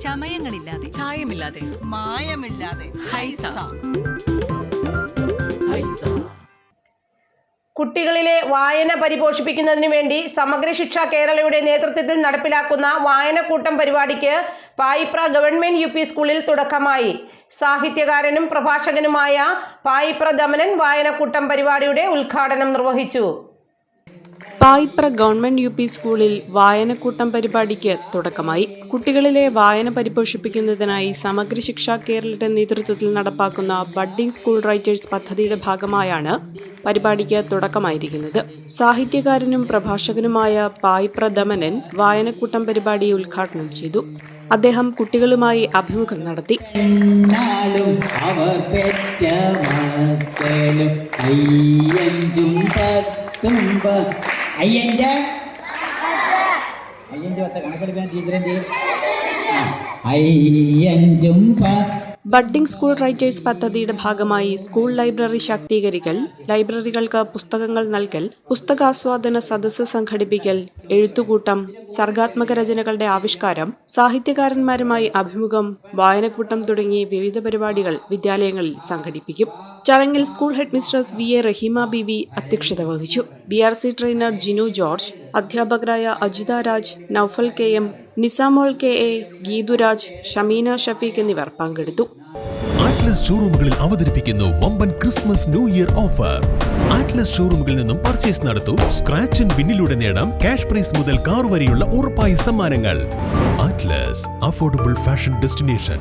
ചമയങ്ങളില്ലാതെ. ചായമില്ലാതെ. മായമില്ലാതെ. ഹൈസ. കുട്ടികളിലെ വായന പരിപോഷിപ്പിക്കുന്നതിനു വേണ്ടി സമഗ്ര ശിക്ഷ കേരളയുടെ നേതൃത്വത്തിൽ നടപ്പിലാക്കുന്ന വായനക്കൂട്ടം പരിപാടിക്ക് പായിപ്ര ഗവൺമെന്റ് യു പി സ്കൂളിൽ തുടക്കമായി. സാഹിത്യകാരനും പ്രഭാഷകനുമായ പായിപ്ര ദമനൻ വായനക്കൂട്ടം പരിപാടിയുടെ ഉദ്ഘാടനം നിർവഹിച്ചു. പായിപ്ര ഗവൺമെന്റ് യു പി സ്കൂളിൽ വായനക്കൂട്ടം പരിപാടിക്ക് തുടക്കമായി. കുട്ടികളിലെ വായന പരിപോഷിപ്പിക്കുന്നതിനായി സമഗ്ര ശിക്ഷ കേരളയുടെ നേതൃത്വത്തിൽ നടപ്പാക്കുന്ന ബഡ്ഡിംഗ് സ്കൂൾ റൈറ്റേഴ്സ് പദ്ധതിയുടെ ഭാഗമായാണ് പരിപാടിക്ക് തുടക്കമായിരിക്കുന്നത്. സാഹിത്യകാരനും പ്രഭാഷകനുമായ പായിപ്ര ദമനൻ വായനക്കൂട്ടം പരിപാടി ഉദ്ഘാടനം ചെയ്തു. അദ്ദേഹം കുട്ടികളുമായി അഭിമുഖം നടത്തി. അവർ అయ్యంజే. అయ్యంజే. వద్ద కనకడి టీచర్ ఏంది? అయ్యంజుంప. ബഡ്ഡിംഗ് സ്കൂൾ റൈറ്റേഴ്സ് പദ്ധതിയുടെ ഭാഗമായി സ്കൂൾ ലൈബ്രറി ശാക്തീകരിക്കൽ ലൈബ്രറികൾക്ക് പുസ്തകങ്ങൾ നൽകൽ പുസ്തകാസ്വാദന സദസ്സ് സംഘടിപ്പിക്കൽ എഴുത്തുകൂട്ടം സർഗാത്മക രചനകളുടെ ആവിഷ്കാരം സാഹിത്യകാരന്മാരുമായി അഭിമുഖം വായനക്കൂട്ടം തുടങ്ങിയ വിവിധ പരിപാടികൾ വിദ്യാലയങ്ങളിൽ സംഘടിപ്പിക്കും. ചടങ്ങിൽ school headmistress V A Raheema B V അധ്യക്ഷത വഹിച്ചു. B R C trainer Jinu George അധ്യാപകരായ Ajitha Raj Noufal K M Nisamol K A Geethuraj Shameena Shafeeq എന്നിവർ പങ്കെടുത്തു. ആറ്റ്ലസ് ഷോറൂമുകളിൽ അവതരിപ്പിക്കുന്നു വമ്പൻ Christmas new year offer. Atlas ഷോറൂമുകളിൽ നിന്നും പർച്ചേസ് നടത്തൂ. സ്ക്രാച്ച് ആൻഡ് വിന്നിലൂടെ നേടാം ക്യാഷ് പ്രൈസ് മുതൽ കാർ വരെയുള്ള ഉറപ്പായ സമ്മാനങ്ങൾ. Atlas affordable fashion destination